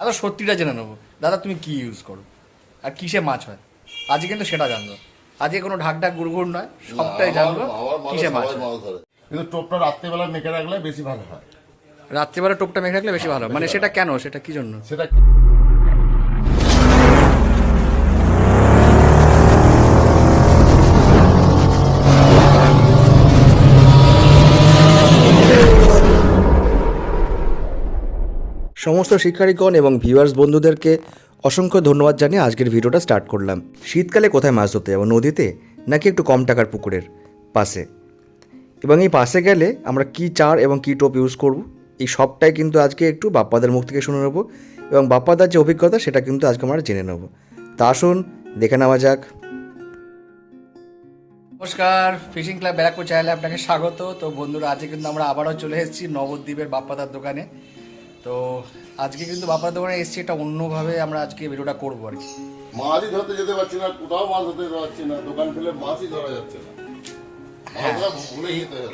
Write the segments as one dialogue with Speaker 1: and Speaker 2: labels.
Speaker 1: দাদা সত্যিটা জেনে নেব। দাদা তুমি কি ইউজ করো? আর কিসে মাছ হয়? আজকে কিন্তু সেটা জানব। আজকে কোনো ঢাক ঢাক গুড় নয় সবটাই জানব কিসে মাছ
Speaker 2: কিন্তু টোপটা রাত্রেবেলা মেখে রাখলে বেশি ভালো হয়।
Speaker 1: রাত্রিবেলা টোপটা মেখে রাখলে বেশি ভালো মানে সেটা কেন? সেটা কি জন্য?
Speaker 2: সেটা
Speaker 3: সমস্ত শিক্ষার্থীগণ এবং ভিউয়ার্স বন্ধুদেরকে অসংখ্য ধন্যবাদ জানিয়ে আজকের ভিডিওটা স্টার্ট করলাম। শীতকালে কোথায় মাছ ধরতে যাব, নদীতে নাকি একটু কম টাকার পুকুরের পাশে? এবং এই পাশে গেলে আমরা কি চার এবং কি টোপ ইউজ করব? এই সবটাই কিন্তু আজকে একটু বাপ্পাদের মুখ থেকে শুনে নেব এবং বাপ্পাদার যে অভিজ্ঞতা সেটা কিন্তু আজকে আমরা জেনে নেব। তা আসুন, দেখে নেওয়া যাক।
Speaker 1: নমস্কার ফিশিং ক্লাব ব্যারাকপুর চ্যানেলে আপনাকে স্বাগত। তো বন্ধুরা, আজকে কিন্তু আমরা আবারও চলে এসেছি নবদ্বীপের বাপ্পাদার দোকানে। তো আজকে কিন্তু বাপ্পাদার দোকানে এসেছি এটা অন্যভাবে আমরা আজকে ভিডিওটা করব আর কি।
Speaker 2: মাছই ধরতে যেতে পারছি না কোথাও মাছ ধরতে পারছি না দোকান খুলে মাছই ধরা যাচ্ছে না। হচ্ছে।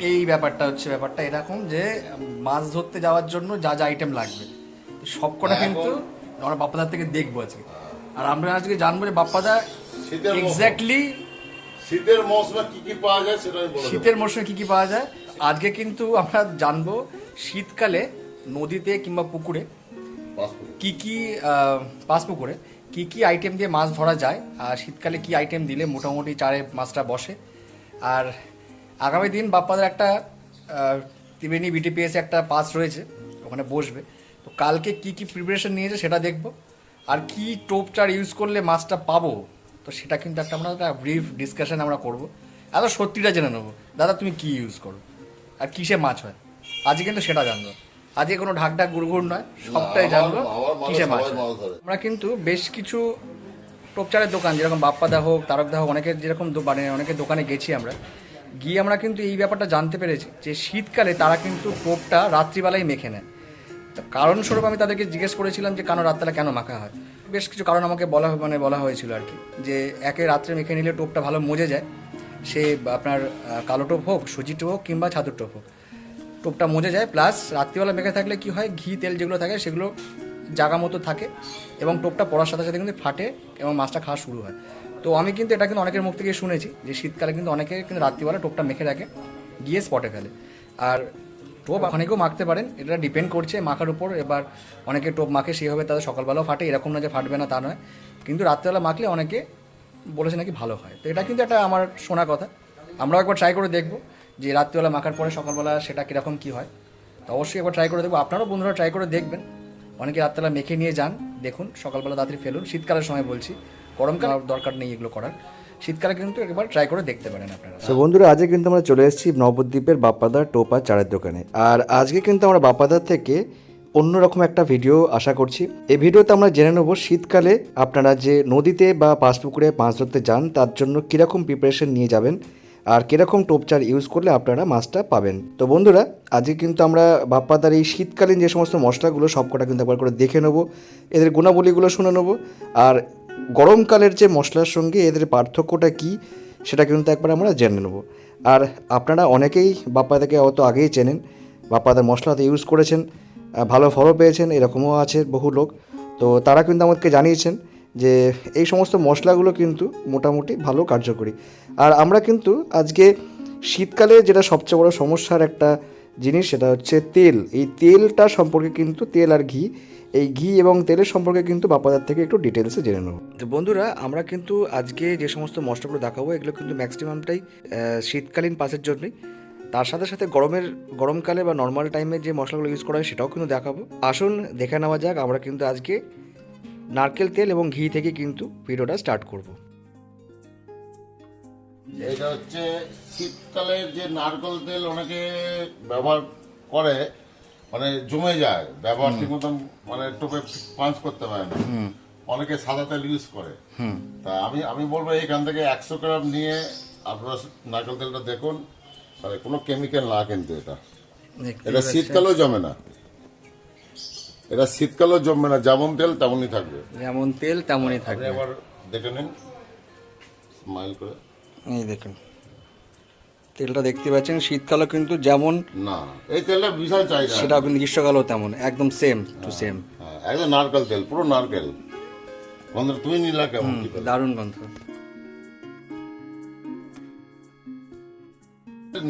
Speaker 1: এই ব্যাপারটা হচ্ছে ব্যাপারটা এরকম যে মাছ ধরতে যাওয়ার জন্য যা যা আইটেম লাগবে। সবকটা
Speaker 2: হ্যাঁ,
Speaker 1: কিন্তু আমরা বাপ্পাদার থেকে দেখব আজকে। আর আমরা আজকে জানব যে বাপ্পাদা এক্স্যাক্টলি
Speaker 2: শীতের মৌসুমে কি কি পাওয়া যায় সেটা।
Speaker 1: শীতের মরশুমে কি কি পাওয়া যায়? আজকে কিন্তু আমরা জানব শীতকালে নদীতে কিংবা পুকুরে। কি কি পাঁচ পুকুরে কি কি আইটেম দিয়ে মাছ ধরা যায় আর শীতকালে কি আইটেম দিলে মোটামুটি চারে মাছটা বসে। আর আগামী দিন বাপ্পাদের একটা ত্রিবেণী বিটিপিএস একটা পাস রয়েছে ওখানে বসবে। তো কালকে কি কি প্রিপারেশন নিয়েছে সেটা দেখব। আর কি টোপ চার ইউজ করলে মাছটা পাবো তো সেটা কিন্তু একটা আমরা একটা ব্রিফ ডিসকাশন আমরা করব। এত সত্যিটা জেনে নেব। দাদা তুমি কি ইউজ করো? আর কিসে মাছ হয়? আজকে কিন্তু সেটা জানব। আজকে কোনো ঢাক ঢাক গুড়গুড় নয় সবটাই জানব কিসে মাছ। আমরা কিন্তু বেশ কিছু টোপচারের দোকান যেরকম বাপ্পাদা হোক তারকদা হোক অনেকের যেরকম মানে অনেকের দোকানে গেছি আমরা গিয়ে আমরা কিন্তু এই ব্যাপারটা জানতে পেরেছি যে শীতকালে তারা কিন্তু টোপটা রাত্রিবেলায় মেখে নেয়। তো কারণস্বরূপ আমি তাদেরকে জিজ্ঞেস করেছিলাম যে কেন রাত্রেবেলা কেন মাখা হয়? বেশ কিছু কারণ আমাকে বলা মানে বলা হয়েছিল আর কি যে একে রাত্রে মেখে নিলে টোপটা ভালো মজে যায়। সে আপনার কালো টোপ হোক সুজি টোপ হোক কিংবা ছাতুর টোপ হোক। টোপটা মজে যায় প্লাস রাত্রিবেলা মেখে থাকলে কি হয়, ঘি, তেল যেগুলো থাকে সেগুলো জাগা মতো থাকে এবং টোপটা পড়ার সাথে সাথে কিন্তু ফাটে এবং মাছটা খাওয়া শুরু হয়। তো আমি কিন্তু এটা কিন্তু অনেকের মুখ থেকে শুনেছি যে শীতকালে কিন্তু অনেকে কিন্তু রাত্রিবেলা টোপটা মেখে রাখে, গিয়ে স্পটে ফেলে। আর টোপ অনেকেও মাখতে পারেন, এটা ডিপেন্ড করছে মাখার উপর। এবার অনেকে টোপ মাখে সেভাবে তাদের সকালবেলাও ফাটে, এরকম না যে ফাটবে না, তা নয়। কিন্তু রাত্রিবেলা মাখলে অনেকে বলেছে নাকি ভালো হয়। তো এটা কিন্তু একটা আমার শোনা কথা। আমরাও একবার ট্রাই করে দেখব। যে রাত্রিবেলা মাখার পরে সকালবেলা সেটা কীরকম কী হয়, তো অবশ্যই একবার ট্রাই করে দেখব। আপনারাও বন্ধুরা ট্রাই করে দেখবেন। অনেকে রাত্রিবেলা মেখে নিয়ে যান, দেখুন, সকালবেলা তাড়াতাড়ি ফেলুন। শীতকালের সময় বলছি, গরমকাল দরকার নেই এগুলো করার। শীতকালে কিন্তু একবার ট্রাই করে দেখতে পারেন আপনারা।
Speaker 3: তো বন্ধুরা, আজকে কিন্তু আমরা চলে এসেছি নবদ্বীপের বাপ্পাদার টোপা চারের দোকানে। আর আজকে কিন্তু আমরা বাপ্পাদার থেকে অন্যরকম একটা ভিডিও আশা করছি। এই ভিডিওতে আমরা জেনে নেব শীতকালে আপনারা যে নদীতে বা পাঁচপুকুরে মাছ ধরতে যান, তার জন্য কীরকম প্রিপারেশন নিয়ে যাবেন। আর কীরকম টোপচার ইউজ করলে আপনারা মাছটা পাবেন। তো বন্ধুরা, আজকে কিন্তু আমরা বাপ্পাদার এই শীতকালীন যে সমস্ত মশলাগুলো, সবকটা কিন্তু একবার করে দেখে নেব, এদের গুণাবলীগুলো শুনে নেব, আর গরমকালের যে মশলার সঙ্গে এদের পার্থক্যটা কী, সেটা কিন্তু একবার আমরা জেনে নেব। আর আপনারা অনেকেই বাপ্পাদাকে অত আগেই চেনেন বাপ্পাদার মশলাতে ইউজ করেছেন ভালো ফলও পেয়েছেন, এরকমও আছে বহু লোক। তো তারা কিন্তু আমাদেরকে জানিয়েছেন যে এই সমস্ত মশলাগুলো কিন্তু মোটামুটি ভালো কার্যকরী। আর আমরা কিন্তু আজকে শীতকালে যেটা সবচেয়ে বড় সমস্যার একটা জিনিস সেটা হচ্ছে তেল। এই তেলটা সম্পর্কে কিন্তু তেল আর ঘি, এই ঘি এবং তেলের সম্পর্কে কিন্তু বাপ্পাদার থেকে একটু ডিটেলসে জেনে নেব। তো বন্ধুরা, আমরা কিন্তু আজকে যে সমস্ত মশলাগুলো দেখাবো, এগুলো কিন্তু ম্যাক্সিমামটাই শীতকালীন পাসের জন্যই। তার সাথে সাথে গরমের, গরমকালে বা নর্মাল টাইমে যে মশলাগুলো ইউজ করা হয় সেটাও কিন্তু দেখাবো। আসুন, দেখে নেওয়া যাক, আমরা কিন্তু আজকে নারকেল তেল এবং ঘি থেকে কিন্তু ভিডিওটা স্টার্ট করব।
Speaker 2: এটা হচ্ছে শীতকালে যে নারকেল তেল অনেকে ব্যবহার করে মানে জমে যায় ব্যবহার ঠিক মতন মানে টোপে পাঞ্চ করতে পারে না। অনেকে সাদা তেল ইউজ করে। তা আমি আমি বলব এখান থেকে একশো গ্রাম নিয়ে আপনারা নারকেল তেলটা দেখুন। তাহলে কোনো কেমিক্যাল না কিন্তু এটা। এটা শীতকালেও জমে না। এটা শীতকালেও জমবে না যেমন তেল তেমনই থাকবে।
Speaker 1: যেমন তেল তেমনই থাকবে।
Speaker 2: এবার দেখে নিন। স্মাইল করে।
Speaker 1: এই দেখুন। তেলটা দেখতে পাচ্ছেন শীতকালে কিন্তু যেমন
Speaker 2: না এই তেলটা বিশাল চাহিদা।
Speaker 1: সেটা কিন্তু গ্রীষ্মকালেও তেমন একদম সেম টু সেম
Speaker 2: একদম নারকেল তেল পুরো নারকেল। গন্ধ তুমি নিলা কেমন
Speaker 1: দারুণ গন্ধ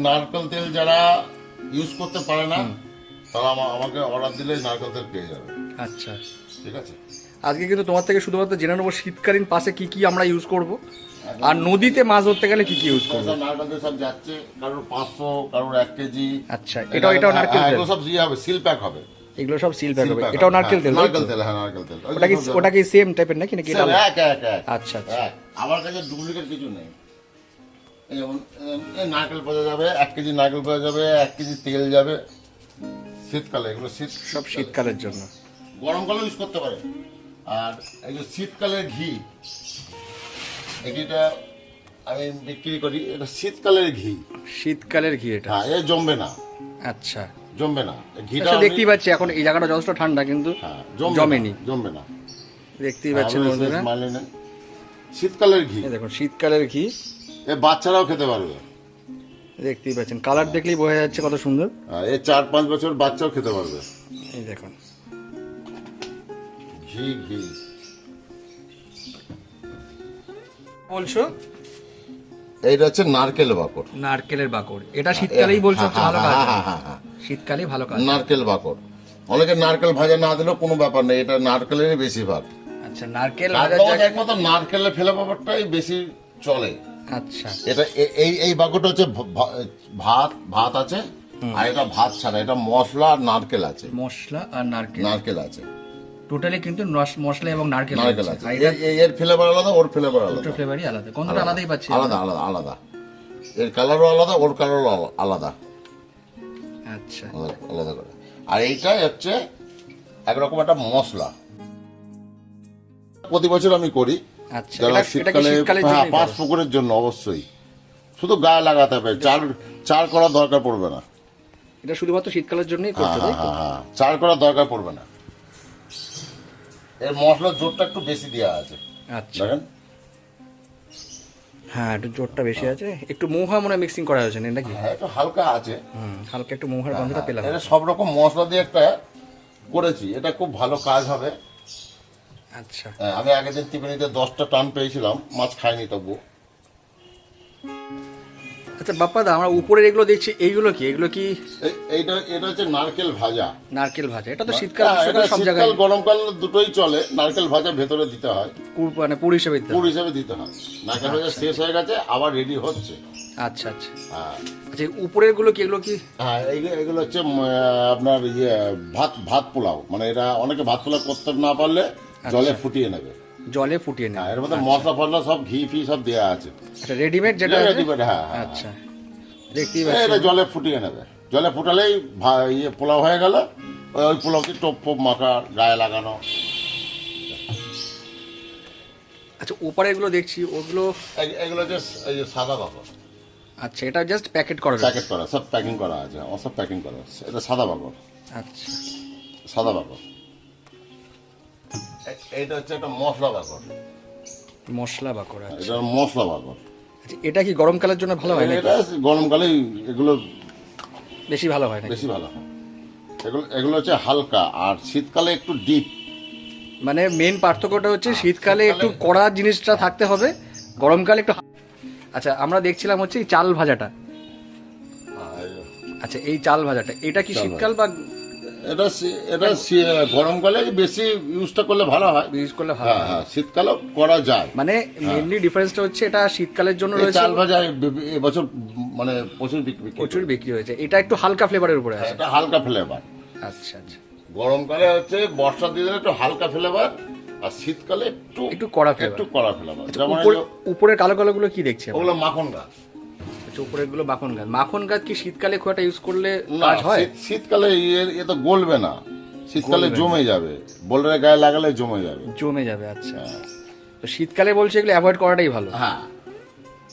Speaker 2: নারকেল তেল যারা ইউজ করতে পারে না তারা আমা- আমাকে অর্ডার দিলে নারকেল তেল পেয়ে যাবে।
Speaker 1: আচ্ছা।
Speaker 2: ঠিক আছে?
Speaker 1: আজকে কিন্তু তোমার থেকে শুধুমাত্র জেনে নেব শীতকালীন পাশে কি কি আমরা ইউজ করব। আর নদীতে মাছ ধরতে গেলে কি কি ইউজ করব?
Speaker 2: নারকেল তেল সব যাচ্ছে। কারোর পাঁচশো কারোর এক কেজি।
Speaker 1: আচ্ছা এটাও এটাও নারকেল
Speaker 2: হ্যাঁ,
Speaker 1: তেল
Speaker 2: সব ইয়ে হবে সিল প্যাক হবে।
Speaker 1: এগুলো সব সিল প্যাক হবে। এটাও নারকেল
Speaker 2: হ্যাঁ,
Speaker 1: তেল
Speaker 2: নারকেল তেল হ্যাঁ নারকেল তেল।
Speaker 1: ওটা কি ওটা কি সেম টাইপের নাকি? নাকি এটা
Speaker 2: এক এক এক।
Speaker 1: আচ্ছা আচ্ছা।
Speaker 2: আমার কাছে ডুপ্লিকেট কিছু নেই। যেমন নারকেল পাওয়া যাবে এক কেজি নারকেল পাওয়া যাবে এক কেজি তেল যাবে। শীতকালে এগুলো শীত
Speaker 1: সব শীতকালের জন্য।
Speaker 2: গরমকালেও ইউজ করতে পারে। আর এই যে শীতকালের ঘি এটা আমি বিক্রি করি এটা শীতকালের ঘি।
Speaker 1: শীতকালের ঘি এটা।
Speaker 2: হ্যাঁ এ জমবে না।
Speaker 1: আচ্ছা।
Speaker 2: জমবে না। ঘিটা
Speaker 1: আচ্ছা দেখতেই পাচ্ছি এখন এই জায়গাটা যথেষ্ট ঠান্ডা কিন্তু
Speaker 2: হ্যাঁ জমবে
Speaker 1: জমেনি।
Speaker 2: না, জমবে না।
Speaker 1: দেখতেই পাচ্ছেন বন্ধুরা।
Speaker 2: মানলে শীতকালের ঘি।
Speaker 1: এই দেখুন শীতকালের ঘি।
Speaker 2: এ বাচ্চারাও খেতে পারবে।
Speaker 1: দেখতেই পাচ্ছেন। কালার দেখলেই বোঝা যাচ্ছে কত সুন্দর।
Speaker 2: হ্যাঁ, এ চার পাঁচ বছর বাচ্চাও খেতে পারবে।
Speaker 1: এই দেখুন।
Speaker 2: ঘি ঘি।
Speaker 1: বলছো?
Speaker 2: এইটা হচ্ছে নারকেল বাকর।
Speaker 1: নারকেলের বাকড় এটা শীতকালেই বলছো হচ্ছে ভালো কাজ।
Speaker 2: হ্যাঁ, হ্যাঁ, হ্যাঁ।
Speaker 1: শীতকালেই ভালো কাজ।
Speaker 2: নারকেল বাকর। অনেকে নারকেল ভাজা না দিলেও কোনো ব্যাপার নেই এটা নারকেলেরই বেশি ভাগ
Speaker 1: আচ্ছা নারকেল জায়গায়
Speaker 2: একমাত্র নারকেলে ফেলে ব্যাপারটাই বেশি চলে।
Speaker 1: আচ্ছা।
Speaker 2: এটা এই এই বাকরটা হচ্ছে ভাত ভাত আছে আর এটা ভাত ছাড়া এটা মশলা আর নারকেল আছে।
Speaker 1: মশলা আর নারকেল।
Speaker 2: নারকেল আছে।
Speaker 1: টোটালি কিন্তু মশলা এবং নারকেল
Speaker 2: নারকেল আছে। এর ফ্লেভার আলাদা ওর ফ্লেভার আলাদা।
Speaker 1: দুটো ফ্লেভারই আলাদা। গন্ধটা আলাদাই পাচ্ছি
Speaker 2: আলাদা আলাদা আলাদা। এর কালারও আলাদা ওর কালারও আলাদা।
Speaker 1: আচ্ছা।
Speaker 2: আলাদা আলাদা করে। আর এইটাই হচ্ছে একরকম একটা মশলা। প্রতি বছর আমি করি। যারা
Speaker 1: এটা কি
Speaker 2: শীতকালে হ্যাঁ, পাঁচ পুকুরের জন্য অবশ্যই। শুধু গায়ে লাগাতে হবে চার চার করার দরকার পড়বে না।
Speaker 1: এটা শুধুমাত্র শীতকালের জন্যই করছ
Speaker 2: হ্যাঁ হ্যাঁ হ্যাঁ চার করার দরকার পড়বে না। এর মশলার জোরটা একটু বেশি দেওয়া আছে।
Speaker 1: আচ্ছা।
Speaker 2: দেখেন।
Speaker 1: হ্যাঁ একটু জোরটা বেশি আছে। একটু মৌহা মনে মিক্সিং করা হয়েছে নাকি?
Speaker 2: হ্যাঁ একটু হালকা আছে।
Speaker 1: হুম হালকা একটু মৌহার গন্ধটা পেলাম।
Speaker 2: এটা সব রকম মশলা দিয়ে একটা করেছি। এটা খুব ভালো কাজ হবে।
Speaker 1: আচ্ছা।
Speaker 2: হ্যাঁ, আমি আগের দিন টিফিনিতে দশটা টান পেয়েছিলাম মাছ খাইনি তবু
Speaker 1: আচ্ছা বাপ্পা দা আমরা উপরের এগুলো দেখছি এইগুলো কি? এগুলো কি
Speaker 2: এইটা এটা হচ্ছে নারকেল ভাজা।
Speaker 1: নারকেল ভাজা এটা তো শীতকাল
Speaker 2: হ্যাঁ,
Speaker 1: সব
Speaker 2: শীতকাল
Speaker 1: জায়গায়
Speaker 2: গরমকাল দুটোই চলে নারকেল ভাজা ভেতরে দিতে হয়।
Speaker 1: পুর মানে পুর হিসেবে দিতে
Speaker 2: পুর হিসেবে দিতে হয়। নারকেল ভাজা শেষ হয়ে গেছে আবার রেডি হচ্ছে।
Speaker 1: আচ্ছা আচ্ছা।
Speaker 2: হ্যাঁ।
Speaker 1: আচ্ছা উপরেরগুলো কি এগুলো কি?
Speaker 2: হ্যাঁ এইগুলো এগুলো হচ্ছে আপনার ইয়ে ভাত ভাত পোলাও। মানে এটা অনেকে ভাত পোলাও করতে না পারলে জলে ফুটিয়ে নেবে।
Speaker 1: জলে ফুটিয়ে নেয়
Speaker 2: হ্যাঁ এর মধ্যে মশলা ফসলা সব ঘি ফি সব দেওয়া আছে।
Speaker 1: আচ্ছা রেডিমেড যেটা?
Speaker 2: Ready-made, হ্যাঁ, হ্যাঁ,
Speaker 1: আচ্ছা। দেখতেই পাচ্ছি।
Speaker 2: এটা জলে ফুটিয়ে নেবে। জলে ফুটালেই ইয়ে পোলাও হয়ে গেল। ওই ওই পোলাওকে টোপ ফোপ মাখা গায়ে লাগানো।
Speaker 1: আচ্ছা ওপারে এগুলো দেখছি ওগুলো
Speaker 2: এগুলো যে এই যে সাদা বাকর
Speaker 1: আচ্ছা এটা জাস্ট প্যাকেট করা
Speaker 2: প্যাকেট করা সব প্যাকিং করা আছে। আমার সব প্যাকিং করা আছে। এটা সাদা বাকর
Speaker 1: আচ্ছা।
Speaker 2: সাদা বাকর এ- এইটা হচ্ছে একটা মশলা বাকর
Speaker 1: মশলা বা করা
Speaker 2: এটা মশলা বাকর
Speaker 1: আচ্ছা এটা কি গরমকালের জন্য ভালো হয়
Speaker 2: এটা গরমকালে এগুলো
Speaker 1: বেশি ভালো হয় নাকি?
Speaker 2: বেশি ভালো হয়। এগুলো এগুলো হচ্ছে হালকা আর শীতকালে একটু ডিপ।
Speaker 1: মানে মেন পার্থক্যটা হচ্ছে শীতকালে একটু কড়া জিনিসটা থাকতে হবে গরমকালে একটু আচ্ছা আমরা দেখছিলাম হচ্ছে এই চাল ভাজাটা। আচ্ছা এই চাল ভাজাটা এটা কি শীতকাল বা
Speaker 2: এটা এটা গরমকালে বেশি ইউজটা করলে ভালো হয়।
Speaker 1: ইউজ করলে ভালো
Speaker 2: হ্যাঁ হ্যাঁ। শীতকালেও করা যায়।
Speaker 1: মানে মেনলি ডিফারেন্সটা হচ্ছে এটা শীতকালের জন্য রয়েছে।
Speaker 2: চাল ভাজা এবছর মানে প্রচুর বিক্রি
Speaker 1: প্রচুর বিক্রি হয়েছে। এটা একটু হালকা ফ্লেভারের উপরে আছে।
Speaker 2: এটা হালকা ফ্লেভার
Speaker 1: আচ্ছা আচ্ছা।
Speaker 2: গরমকালে হচ্ছে বর্ষার দিনে একটু হালকা ফ্লেভার আর শীতকালে একটু
Speaker 1: একটু কড়া flavor।
Speaker 2: একটু কড়া ফ্লেভার
Speaker 1: আচ্ছা,
Speaker 2: যেমন
Speaker 1: উপরে কালো কালো গুলো কি দেখছি
Speaker 2: ওগুলো মাখন গাছ।
Speaker 1: আচ্ছা উপরেরগুলো মাখন গাছ। মাখন গাছ কি শীতকালে খুব একটা ইউজ করলে কাজ হয়?
Speaker 2: শীতকালে এ- এ তো গলবে না। শীতকালে জমে যাবে। বোল্ডারের গায়ে লাগালে জমে যাবে।
Speaker 1: জমে যাবে আচ্ছা। তো শীতকালে বলছে এগুলো অ্যাভয়েড করাটাই ভালো।
Speaker 2: হ্যাঁ।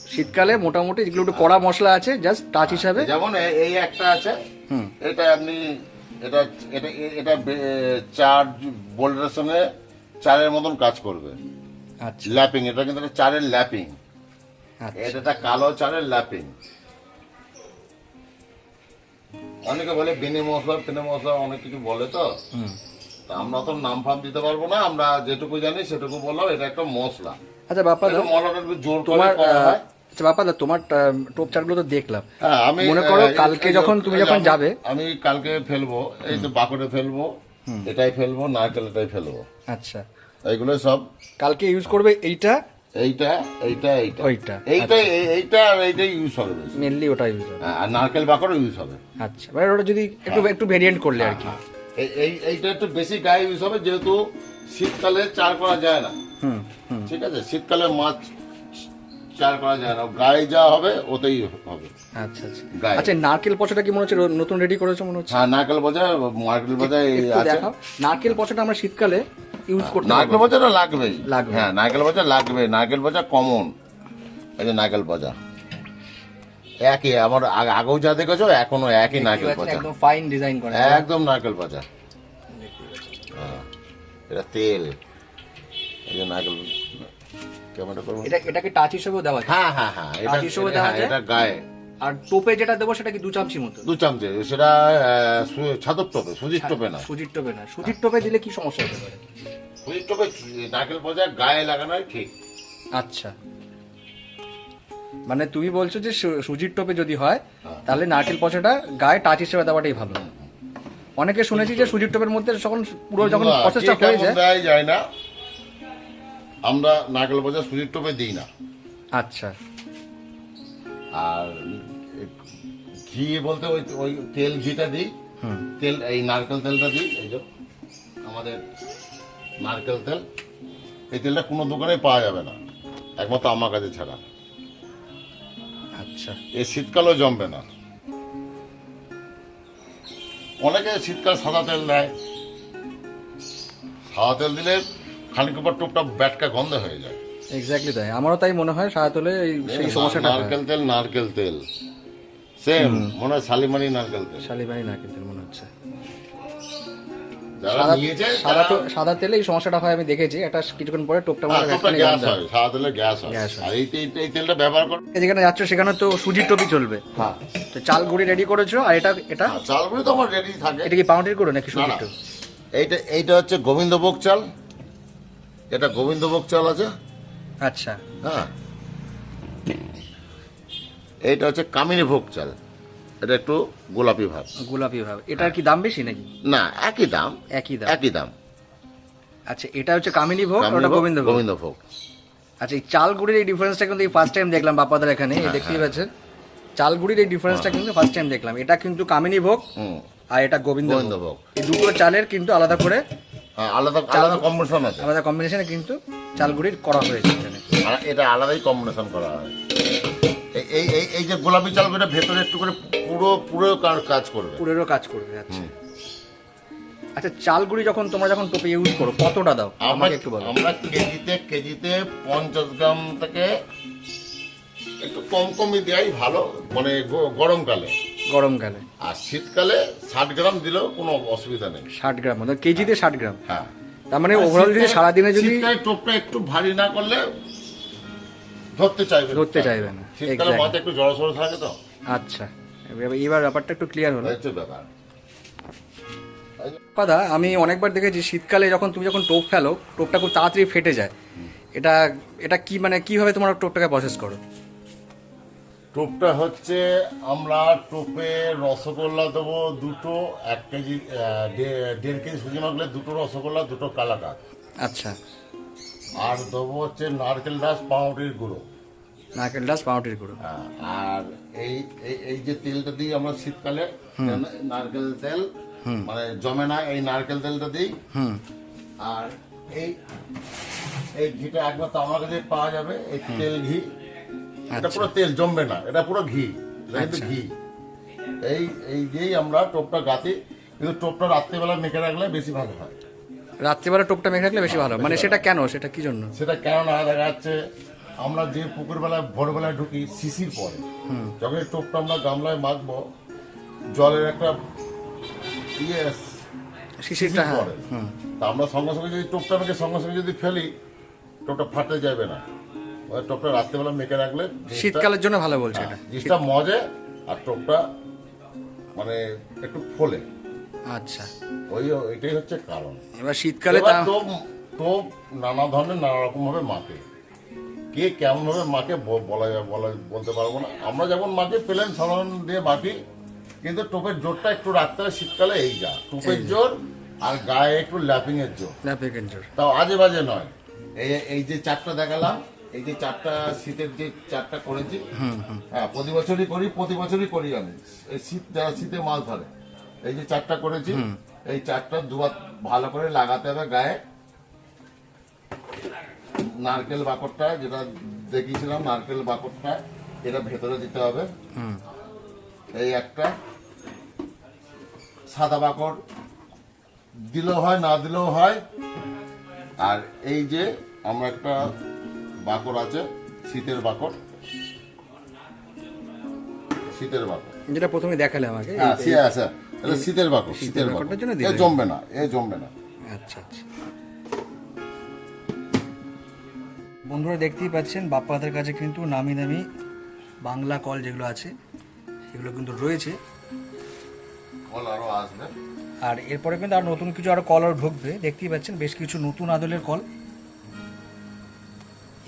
Speaker 1: শীতকালে মোটামুটি যেগুলো একটু কড়া মশলা আছে জাস্ট টাচ হিসাবে।
Speaker 2: যেমন এই একটা আছে।
Speaker 1: হুম।
Speaker 2: এটা আপনি এটা এটা এটা চার বোল্ডারের সঙ্গে চারের মতন কাজ করবে।
Speaker 1: আচ্ছা।
Speaker 2: ল্যাপিং এটা কিন্তু চারের ল্যাপিং। এটা কালো চারের ল্যাপিং। অনেকে বলে বিনে মশলা ফিনে মশলা অনেক কিছু বলে তো। আমরা তো নাম ফাম দিতে পারব না আমরা যেটুকু জানি সেটুকু বললাম এটা একটা মশলা।
Speaker 1: আচ্ছা
Speaker 2: এটা মশলাটা জোর
Speaker 1: তোমার আচ্ছা বাপ্পাদা তোমার টোপ চাটগুলো তো দেখলাম।
Speaker 2: হ্যাঁ, আমি
Speaker 1: মনে করো কালকে যখন তুমি যখন যাবে
Speaker 2: আমি কালকে ফেলব এই তো বাকড়ে ফেলব এটাই ফেলব নারকেল এটাই ফেলব।
Speaker 1: আচ্ছা।
Speaker 2: এইগুলো সব
Speaker 1: কালকে ইউজ করবে এইটা
Speaker 2: এইটা এইটা এইটা।
Speaker 1: ওইটা,
Speaker 2: এইটা এইটা আর এইটাই ইউজ হবে
Speaker 1: মেনলি ওটা ইউজ হবে।
Speaker 2: হ্যাঁ, আর নারকেল বাকড়ও ইউজ হবে।
Speaker 1: আচ্ছা ওটা যদি একটু একটু ভেরিয়েন্ট করলে আর কি।
Speaker 2: এই এই- এইটা একটু বেশি গায়ে ইউজ হবে যেহেতু শীতকালে চার করা যায় না।
Speaker 1: হুম হুম।
Speaker 2: ঠিক আছে? শীতকালে মাছ চার করা যায় না। গায়ে যা হবে ওতেই হবে।
Speaker 1: আচ্ছা আচ্ছা। আচ্ছা নারকেল পচাটা কি মনে হচ্ছে? নতুন রেডি করেছ মনে হচ্ছে?
Speaker 2: হ্যাঁ নারকেল ভাজা নারকেল ভাজা এই আছে।
Speaker 1: দেখাও। নারকেল পচাটা আমরা শীতকালে ইউজ করতে
Speaker 2: নারকেল
Speaker 1: পারব
Speaker 2: ভাজাটা লাগবেই।
Speaker 1: লাগবে।
Speaker 2: হ্যাঁ নারকেল ভাজা লাগবে। নারকেল ভাজা কমন এই যে নারকেল ভাজা। একই আমার আগে- আগেও যা দেখেছ এখনও একই নারকেল ভাজা।
Speaker 1: একদম ফাইন ডিজাইন করা।
Speaker 2: একদম নারকেল ভাজা। হ্যাঁ এটা তেল। এই যে নারকেল ক্যামেরা করব
Speaker 1: এটা এটাকে টাচ হিসেবেও দেওয়া যায়।
Speaker 2: হ্যাঁ হ্যাঁ হ্যাঁ এটা
Speaker 1: কাজ হিসেবে দেওয়া
Speaker 2: হ্যাঁ,
Speaker 1: যায়?
Speaker 2: এটা গায়ে।
Speaker 1: আর টোপে যেটা দেবো সেটা কি দু চামচি মতো?
Speaker 2: দু চামচে। সেটা সু- টোপে সুজির টোপে না।
Speaker 1: সুজির টোপে না। সুজির টোপে দিলে কি সমস্যা হতে পারে?
Speaker 2: নারকেল ভাজা গায়ে লাগানোই ঠিক।
Speaker 1: আচ্ছা। মানে তুমি বলছো যে সুজির টোপে যদি হয়
Speaker 2: হ্যাঁ।
Speaker 1: তাহলে নারকেল পচাটা গায়ে টাচ হিসেবে দেওয়াটাই ভালো। অনেকে শুনেছি যে সুজির টোপের মধ্যে যখন পুরো যখন প্রসেসটা হয়ে যায়
Speaker 2: দেয় যায় না। আমরা নারকেল ভাজা সুজির টোপে দিই না।
Speaker 1: আচ্ছা।
Speaker 2: আর ঘি বলতে ওই ওই তেল ঘিটা দিই। তেল এই নারকেল তেলটা দিই এই যে আমাদের নারকেল তেল এই তেলটা কোনো দোকানে পাওয়া যাবে না একমাত্র আমার কাছে ছাড়া।
Speaker 1: আচ্ছা।
Speaker 2: এ শীতকালেও জমবে না। অনেকে শীতকাল সাদা তেল দেয়। সাদা তেল দিলে খানিক পর টুকটা ব্যাটকা গন্ধ হয়ে যায়।
Speaker 1: এক্স্যাক্টলি তাই। আমারও তাই মনে হয় সাদা তোলে এই সেই সমস্যাটা
Speaker 2: নারকেল তেল নারকেল তেল। সেম মনে হয় শালিমারি নারকেল তেল।
Speaker 1: শালিমারি নারকেল তেল। সাদা তেলে এই সমস্যাটা হয় আমি দেখেছি। একটা কিছুক্ষণ পরে টোপটা
Speaker 2: হ্যাঁ,
Speaker 1: মনে
Speaker 2: টুকটা গ্যাস হয় সাদা তেলে গ্যাস হয়। আর এই তেলটা ব্যবহার করে
Speaker 1: যেখানে যাচ্ছ সেখানে তো সুজির টোপি চলবে।
Speaker 2: হ্যাঁ।
Speaker 1: তো চাল গুঁড়ি রেডি করেছ আর এটা এটা?
Speaker 2: আর চালগুলো তো আমার রেডি থাকে।
Speaker 1: এটা কি পাউন্ডের করো নাকি সুজির
Speaker 2: না এইটা এইটা হচ্ছে গোবিন্দভোগ চাল। এটা গোবিন্দভোগ চাল আছে।
Speaker 1: আচ্ছা।
Speaker 2: হ্যাঁ। এইটা হচ্ছে কামিনী ভোগ চাল। এটা একটু গোলাপি ভাব।
Speaker 1: গোলাপি ভাব। এটার কি দাম বেশি নাকি?
Speaker 2: না একই দাম।
Speaker 1: একই দাম।
Speaker 2: একই দাম।
Speaker 1: আচ্ছা এটা হচ্ছে কামিনী ভোগ ওটা
Speaker 2: ভোগ,
Speaker 1: গোবিন্দ ভোগ? আচ্ছা এই চাল গুড়ির এই ডিফারেন্সটা কিন্তু এই ফার্স্ট টাইম দেখলাম বাপাদের এখানে এই দেখতেই পাচ্ছেন? চাল গুড়ির এই ডিফারেন্সটা কিন্তু ফার্স্ট টাইম দেখলাম। এটা কিন্তু কামিনী ভোগ আর এটা গোবিন্দ
Speaker 2: গোবিন্দ
Speaker 1: ভোগ। এই দুটো চালের কিন্তু আলাদা করে
Speaker 2: হ্যাঁ, আলাদা আলাদা কম্বিনেশন আছে।
Speaker 1: আলাদা কম্বিনেশনে কিন্তু চাল গুড়ির করা হয়েছে এখানে।
Speaker 2: এটা আলাদাই কম্বিনেশন করা হয়। এই- এই এই যে গোলাপি চালগুলো ভেতরে একটু করে পুরো পুরো কাজ করবে।
Speaker 1: পুরেরও কাজ করবে আচ্ছা। আচ্ছা চালগুড়ি যখন তোমরা যখন টোপে ইউজ করো কতটা দাও? আমাকে একটু বলো।
Speaker 2: আমরা কেজিতে কেজিতে পঞ্চাশ গ্রাম থেকে একটু কম কমই দেয় ভালো মানে গরমকালে।
Speaker 1: গরমকালে।
Speaker 2: আর শীতকালে ষাট গ্রাম দিলেও কোনো অসুবিধা নেই।
Speaker 1: ষাট গ্রাম মানে কেজিতে ষাট গ্রাম।
Speaker 2: হ্যাঁ।
Speaker 1: তার মানে ওভারঅল যদি সারাদিনে যদি
Speaker 2: টোপটা একটু ভারী না করলে ধরতে চাইবে।
Speaker 1: ধরতে চাইবে না।
Speaker 2: শীতকালে. মাথা একটু জড়ো থাকে তো।
Speaker 1: আচ্ছা। এবার- এবার ব্যাপারটা একটু ক্লিয়ার হলো।
Speaker 2: হচ্ছে ব্যাপার।
Speaker 1: দাদা আমি অনেকবার দেখেছি শীতকালে যখন তুমি যখন টোপ ফেলো টোপটা খুব তাড়াতাড়ি ফেটে যায়। এটা এটা কি মানে কীভাবে তোমরা টোপটাকে প্রসেস করো?
Speaker 2: টোপটা হচ্ছে আমরা টোপে রসগোল্লা দেবো দুটো এক কেজি দেড় কেজি সুজি মাগলে দুটো রসগোল্লা দুটো কালাকাত
Speaker 1: আচ্ছা।
Speaker 2: আর দেবো হচ্ছে নারকেল দাস পাউরুটির গুঁড়ো।
Speaker 1: নারকেল ডাস পাউটির গুঁড়ো।
Speaker 2: হ্যাঁ, আর এই এই- যে তেলটা দিই আমরা শীতকালে নারকেল তেল মানে জমে না এই নারকেল তেলটা দিই। আর এই এই ঘিটা একমাত্র আমার কাছে পাওয়া যাবে এই তেল ঘি। এটা পুরো তেল জমবে না এটা পুরো ঘি কিন্তু ঘি। এই এই দিয়েই আমরা টোপটা গাতি কিন্তু টোপটা রাত্রিবেলা মেখে রাখলে বেশি ভালো হয়।
Speaker 1: রাত্রিবেলা টোপটা মেখে রাখলে বেশি ভালো। মানে সেটা কেন? সেটা কি জন্য?
Speaker 2: সেটা কেন না দেখা যাচ্ছে আমরা যে পুকুর বেলায় ভোরবেলায় ঢুকি শিশির পরে যখন টোপটা আমরা গামলায় মাখবো জলের একটা ইয়ে
Speaker 1: শিশিরটা
Speaker 2: শিশির
Speaker 1: হ্যাঁ
Speaker 2: পড়ে। তা আমরা সঙ্গে সঙ্গে যদি টোপটা মেখে সঙ্গে সঙ্গে যদি ফেলি টোপটা ফাটে যাবে না। টোপটা রাত্রেবেলা মেখে রাখলে
Speaker 1: শীতকালের জন্য ভালো বলছে এটা।
Speaker 2: জিনিসটা মজে আর টোপটা মানে একটু ফোলে।
Speaker 1: আচ্ছা।
Speaker 2: ওই ওইটাই হচ্ছে কারণ।
Speaker 1: এবার শীতকালে তা
Speaker 2: টোপ টোপ নানা ধরনের নানা রকম ভাবে মাকে। কে কেমন ভাবে মাকে বলা যাবে বলা বলতে পারব না। আমরা যেমন মাকে প্লেন সাধারণ দিয়ে মাটি কিন্তু টোপের জোরটা একটু রাখতে হয় শীতকালে এই যা। টোপের জোর আর গায়ে একটু ল্যাপিং এর জোর।
Speaker 1: ল্যাপে কেঞ্চর
Speaker 2: তাও আজে বাজে নয়। এই এই যে চারটা দেখালাম এই যে চারটা শীতের যে চারটা করেছি হ্যাঁ প্রতি বছরই করি প্রতি বছরই করি আমি। এই শীত যারা শীতে মাছ ধরে এই যে চারটা করেছি এই চারটা দুবার ভালো করে লাগাতে হবে গায়ে। নারকেল বাকরটা যেটা দেখিয়েছিলাম নারকেল বাকরটা এটা ভেতরে দিতে হবে। এই একটা। সাদা বাকর দিলেও হয় না দিলেও হয়। আর এই যে আমরা একটা বাকর আছে শীতের বাকর। শীতের বাকর।
Speaker 1: যেটা প্রথমে দেখালে আমাকে।
Speaker 2: হ্যাঁ আছে। এটা শীতের বাকর শীতের
Speaker 1: জন্য
Speaker 2: এ
Speaker 1: দিলেন।
Speaker 2: জমবে না এ জমবে না।
Speaker 1: আচ্ছা আচ্ছা। বন্ধুরা দেখতেই পাচ্ছেন বাপ্পাদের কাছে কিন্তু নামি দামি বাংলা কল যেগুলো আছে সেগুলো কিন্তু রয়েছে।
Speaker 2: ফল আরও আসবে।
Speaker 1: আর এরপরে কিন্তু আর নতুন কিছু আরও কল আরও ঢুকবে। দেখতেই পাচ্ছেন বেশ কিছু নতুন আদলের কল।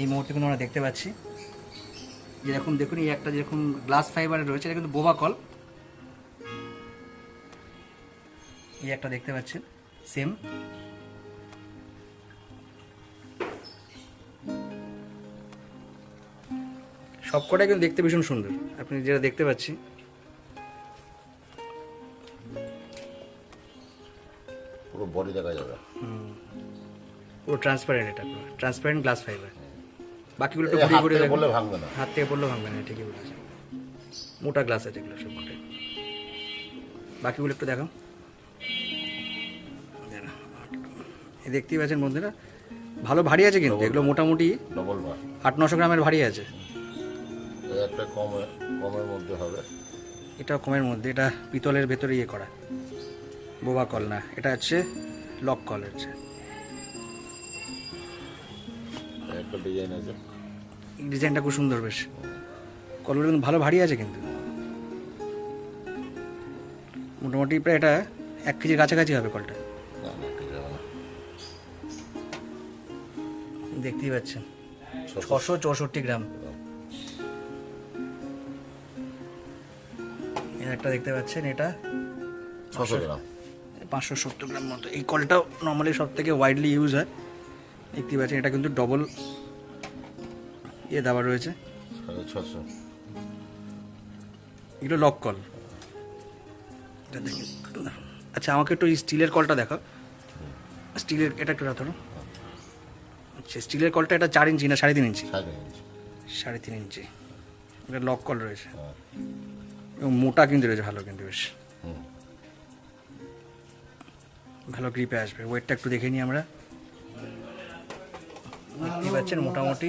Speaker 1: এই মুহূর্তে কিন্তু আমরা দেখতে পাচ্ছি। যেরকম দেখুন এই একটা যেরকম গ্লাস ফাইবারের রয়েছে এটা কিন্তু বোবা কল। এই একটা দেখতে পাচ্ছেন সেম সবকটাই কিন্তু দেখতে ভীষণ সুন্দর। আপনি যেটা দেখতে পাচ্ছি
Speaker 2: পুরো বডি দেখা যাবে।
Speaker 1: পুরো ট্রান্সপারেন্ট এটা পুরো। ট্রান্সপারেন্ট গ্লাস ফাইবার বাকিগুলো একটু
Speaker 2: এ
Speaker 1: ঘুরিয়ে ঘুরিয়ে
Speaker 2: বললে ভাঙবে না।
Speaker 1: হাত থেকে ভাঙবে না ঠিকই বলেছে মোটা গ্লাস আছে এগুলো সব কটাই বাকিগুলো একটু দেখো দেখতেই পাচ্ছেন বন্ধুরা। ভালো ভারী আছে কিন্তু এগুলো মোটামুটি
Speaker 2: ডবল বার
Speaker 1: আট নশো গ্রামের ভারী আছে।
Speaker 2: একটা কমে কমের মধ্যে হবে।
Speaker 1: এটা কমের মধ্যে এটা পিতলের ভেতরে ইয়ে করা। বোবা কল না এটা হচ্ছে লক কল হচ্ছে।
Speaker 2: একটা ডিজাইন আছে।
Speaker 1: ডিজাইনটা খুব সুন্দর বেশ। কলগুলো কিন্তু ভালো ভারী আছে কিন্তু। মোটামুটি প্রায় এটা এক কেজির কাছাকাছি হবে কলটা। দেখতেই পাচ্ছেন।
Speaker 2: ছশো
Speaker 1: চৌষট্টি গ্রাম। একটা দেখতে পাচ্ছেন এটা
Speaker 2: ছশো গ্রাম।
Speaker 1: পাঁচশো সত্তর গ্রাম মতো। এই কলটাও নর্মালি সব থেকে ওয়াইডলি ইউজ হয়। দেখতে পাচ্ছেন এটা কিন্তু ডবল ইয়ে দেওয়া রয়েছে।
Speaker 2: ছশো।
Speaker 1: এগুলো লক কল। আচ্ছা আমাকে একটু স্টিলের কলটা দেখো স্টিলের এটা একটু ধরো আচ্ছা স্টিলের কলটা এটা চার ইঞ্চি না সাড়ে তিন ইঞ্চি?
Speaker 2: সাড়ে
Speaker 1: তিন ইঞ্চি। এটা লক কল রয়েছে। এবং মোটা কিন্তু রয়েছে ভালো কিন্তু বেশ। ভালো গ্রিপে আসবে। ওয়েটটা একটু দেখে নিই আমরা। দেখতেই পাচ্ছেন মোটামুটি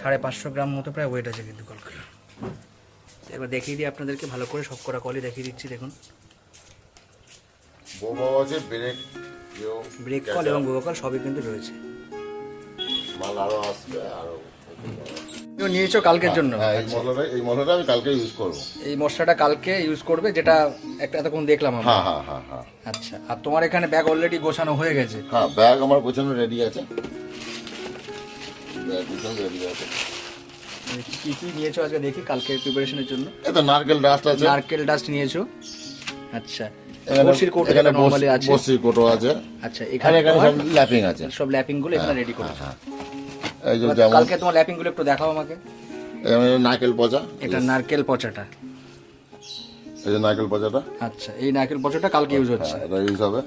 Speaker 2: সাড়ে পাঁচশো।
Speaker 1: গ্রাম মতো প্রায় ওয়েট আছে কিন্তু কলগুলো এবার দেখিয়ে দিই আপনাদেরকে ভালো করে সব করা কলই দেখিয়ে দিচ্ছি দেখুন।
Speaker 2: ব্রেক
Speaker 1: ব্রেক কল এবং গোবা কল সবই কিন্তু রয়েছে।
Speaker 2: মাল আরও আসবে
Speaker 1: আরও নিয়েছো কালকের জন্য?
Speaker 2: হ্যাঁ এই মশলাটা এই মশলাটা আমি কালকে ইউজ করব।
Speaker 1: এই মশলাটা কালকে ইউজ করবে যেটা একটা এতক্ষণ দেখলাম আমরা।
Speaker 2: হ্যাঁ হ্যাঁ হ্যাঁ হ্যাঁ।
Speaker 1: আচ্ছা আর তোমার এখানে ব্যাগ অলরেডি গোছানো হয়ে গেছে?
Speaker 2: হ্যাঁ ব্যাগ আমার গোছানো রেডি আছে। ব্যাগ গোছানো রেডি আছে।
Speaker 1: কি কি নিয়েছো আজকে দেখি কালকে প্রিপারেশনের জন্য?
Speaker 2: নারকেল ডাস্ট আছে।
Speaker 1: নারকেল ডাস্ট নিয়েছো। আচ্ছা বসির কোট
Speaker 2: এখানে
Speaker 1: নরমালি আছে।
Speaker 2: বসির কোটো আছে।
Speaker 1: আচ্ছা এখানে
Speaker 2: এখানে সব ল্যাপিং আছে।
Speaker 1: সব ল্যাপিংগুলো এখানে রেডি করেছ
Speaker 2: হ্যাঁ এই যে যেমন
Speaker 1: কালকে তোমার ল্যাপিংগুলো একটু দেখাও আমাকে।
Speaker 2: নারকেল পচা।
Speaker 1: এটা নারকেল পচাটা।
Speaker 2: এই যে নারকেল পচাটা।
Speaker 1: আচ্ছা এই নারকেল পচাটা কালকে ইউজ হচ্ছে।
Speaker 2: হ্যাঁ এটা ইউজ হবে।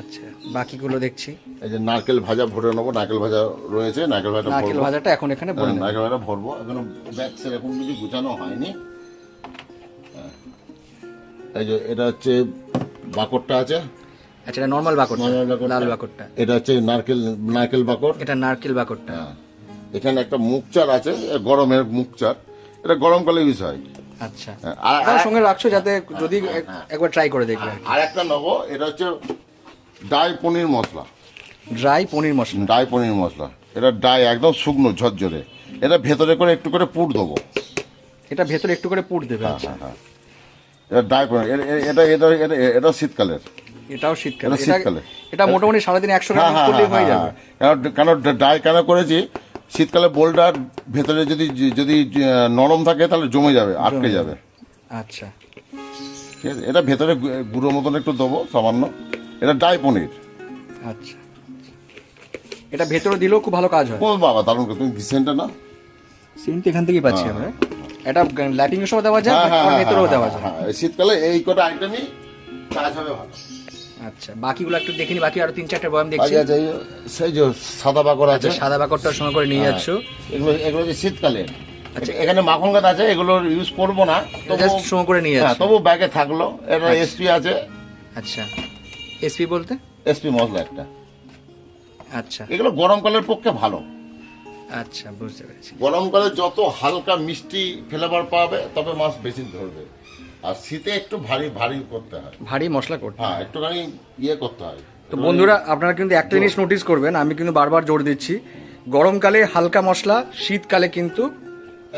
Speaker 1: আচ্ছা বাকিগুলো দেখছি।
Speaker 2: এই যে নারকেল ভাজা ভরে নেব। নারকেল ভাজা রয়েছে নারকেল ভাজা
Speaker 1: নারকেল ভাজাটা এখন এখানে
Speaker 2: হ্যাঁ, নারকেল ভাজা ভরবো। এখনও ব্যাগ সেরকম কিছু গুছানো হয়নি। হ্যাঁ। এই যে এটা হচ্ছে বাকরটা আছে।
Speaker 1: আচ্ছা এটা নর্মাল বাকরটা। লাল বাকরটা।
Speaker 2: এটা হচ্ছে নারকেল নারকেল বাকর।
Speaker 1: এটা নারকেল বাকরটা।
Speaker 2: হ্যাঁ। এখানে একটা মুখচার আছে গরমের মুখচার। এটা গরমকালে ইউজ হয়
Speaker 1: আচ্ছা।
Speaker 2: হ্যাঁ, আর-
Speaker 1: সঙ্গে রাখছো যাতে যদি একবার ট্রাই করে দেখবে
Speaker 2: আর একটা নেব এটা হচ্ছে dry paneer masala.
Speaker 1: Dry paneer masala.
Speaker 2: Dry paneer masala. এটা ডাই একদম শুকনো ঝরঝরে। এটা ভেতরে করে একটু করে পুর দেবো।
Speaker 1: এটা ভেতরে একটু করে পুর দেবে
Speaker 2: হ্যাঁ
Speaker 1: আচ্ছা।
Speaker 2: হ্যাঁ হ্যাঁ। এটা ডাইপন এটা এটা এটা এটা শীতকালের
Speaker 1: এটাও শীতকালে
Speaker 2: এটা শীতকালে।
Speaker 1: এটা মোটামুটি সারাদিন একশো
Speaker 2: হ্যাঁ
Speaker 1: গ্রাম
Speaker 2: হ্যাঁ
Speaker 1: করলেই হয়ে
Speaker 2: হ্যাঁ,
Speaker 1: যাবে।
Speaker 2: হ্যাঁ। কেন কেন ডাই কেন করেছি? শীতকালে বোল্ডার ভেতরে যদি যদি নরম থাকে তাহলে জমে যাবে আটকে যাবে।
Speaker 1: আচ্ছা।
Speaker 2: ঠিক আছে? এটা ভেতরে গুঁড়ো মতন একটু দেবো সামান্য। এটা ডাই পনির।
Speaker 1: আচ্ছা। এটা ভেতরে দিলেও খুব ভালো কাজ হয়।
Speaker 2: কোন বাবা দারুণ করে, তুমি ঘিসেনটা না?
Speaker 1: সেন্ট এখান থেকেই পাচ্ছি আমরা। এটা ল্যাটিং এর সময় দেওয়া যায়
Speaker 2: হ্যাঁ হ্যাঁ
Speaker 1: আর
Speaker 2: হ্যাঁ,
Speaker 1: ভেতরেও দেওয়া যায়।
Speaker 2: হ্যাঁ, শীতকালে এই কটা আইটেমই কাজ হবে ভালো।
Speaker 1: আচ্ছা বাকিগুলো একটু দেখিনি বাকি আরও তিন চারটে বয়াম দেখছি।
Speaker 2: আচ্ছা আচ্ছা সেই যে সাদা বাকর আছে।
Speaker 1: আচ্ছা সাদা বাকরটার সময় করে নিয়ে যাচ্ছ।
Speaker 2: এগুলো এগুলো যে শীতকালে। আচ্ছা। এখানে মাখন গাছ আছে এগুলোর ইউজ করব না।
Speaker 1: জাস্ট সময় করে নিয়ে যাচ্ছ।
Speaker 2: তবু ব্যাগে থাকল। এটা এসপি আছে।
Speaker 1: আচ্ছা। এসপি বলতে?
Speaker 2: এসপি মশলা একটা।
Speaker 1: আচ্ছা।
Speaker 2: এগুলো গরমকালের পক্ষে ভালো।
Speaker 1: আচ্ছা বুঝতে পেরেছি।
Speaker 2: গরমকালে যত হালকা মিষ্টি ফ্লেভার পাবে তবে মাছ বেশি ধরবে। আর শীতে একটু ভারী ভারী করতে হয়।
Speaker 1: ভারী মশলা করতে
Speaker 2: হ্যাঁ একটুখানি ইয়ে করতে হয়।
Speaker 1: তো বন্ধুরা আপনারা কিন্তু একটা জিনিস নোটিস করবেন আমি কিন্তু বারবার জোর দিচ্ছি। গরমকালে হালকা মশলা শীতকালে কিন্তু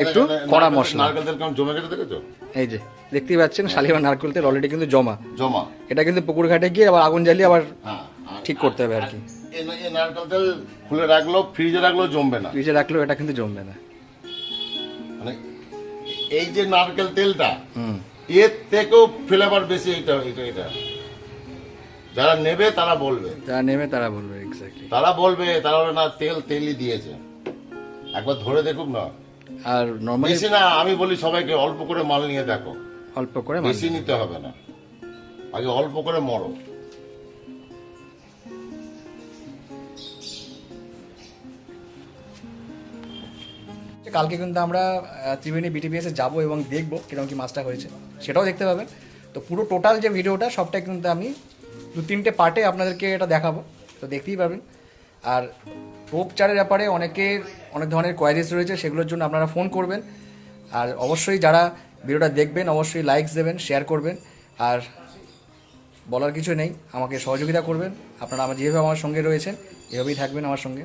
Speaker 1: একটু কড়া মশলা।
Speaker 2: নারকেল তেল কেমন জমে গেছে দেখেছ?
Speaker 1: এই যে দেখতেই পাচ্ছেন শালিমার নারকেল তেল অলরেডি কিন্তু জমা।
Speaker 2: জমা।
Speaker 1: এটা কিন্তু পুকুর ঘাটে গিয়ে আবার আগুন জ্বালিয়ে আবার
Speaker 2: হ্যাঁ
Speaker 1: ঠিক করতে হবে আর কি।
Speaker 2: এই নারকেল তেল খুলে রাখল ফ্রিজে রাখলেও জমবে না।
Speaker 1: ফ্রিজে রাখলেও এটা কিন্তু জমবে না।
Speaker 2: মানে এই যে নারকেল তেলটা এর থেকেও ফ্লেভার বেশি এটা এটা এটা। যারা নেবে তারা বলবে।
Speaker 1: যারা নেমে তারা বলবে এক্স্যাক্টলি
Speaker 2: তারা বলবে তারা বলবে না তেল তেলই দিয়েছে। একবার ধরে দেখুক না।
Speaker 1: আর নর্মালি
Speaker 2: বেশি না আমি বলি সবাইকে অল্প করে মাল নিয়ে দেখো।
Speaker 1: অল্প করে
Speaker 2: বেশি নিতে হবে না। আগে অল্প করে মরো।
Speaker 1: কালকে কিন্তু আমরা ত্রিবেণী বিটিপিএসে যাব এবং দেখব কীরকম কি মাছটা হয়েছে। সেটাও দেখতে পাবেন। তো পুরো টোটাল যে ভিডিওটা, সবটাই কিন্তু আমি দু তিনটে পার্টে আপনাদেরকে এটা দেখাবো। তো দেখতেই পাবেন। আর টোপ চারের ব্যাপারে অনেকের অনেক ধরনের কোয়ারিজ রয়েছে, সেগুলোর জন্য আপনারা ফোন করবেন। আর অবশ্যই যারা ভিডিওটা দেখবেন, অবশ্যই লাইকস দেবেন শেয়ার করবেন। আর বলার কিছু নেই, আমাকে সহযোগিতা করবেন। আপনারা আমার যেভাবে আমার সঙ্গে রয়েছেন, এভাবেই থাকবেন আমার সঙ্গে।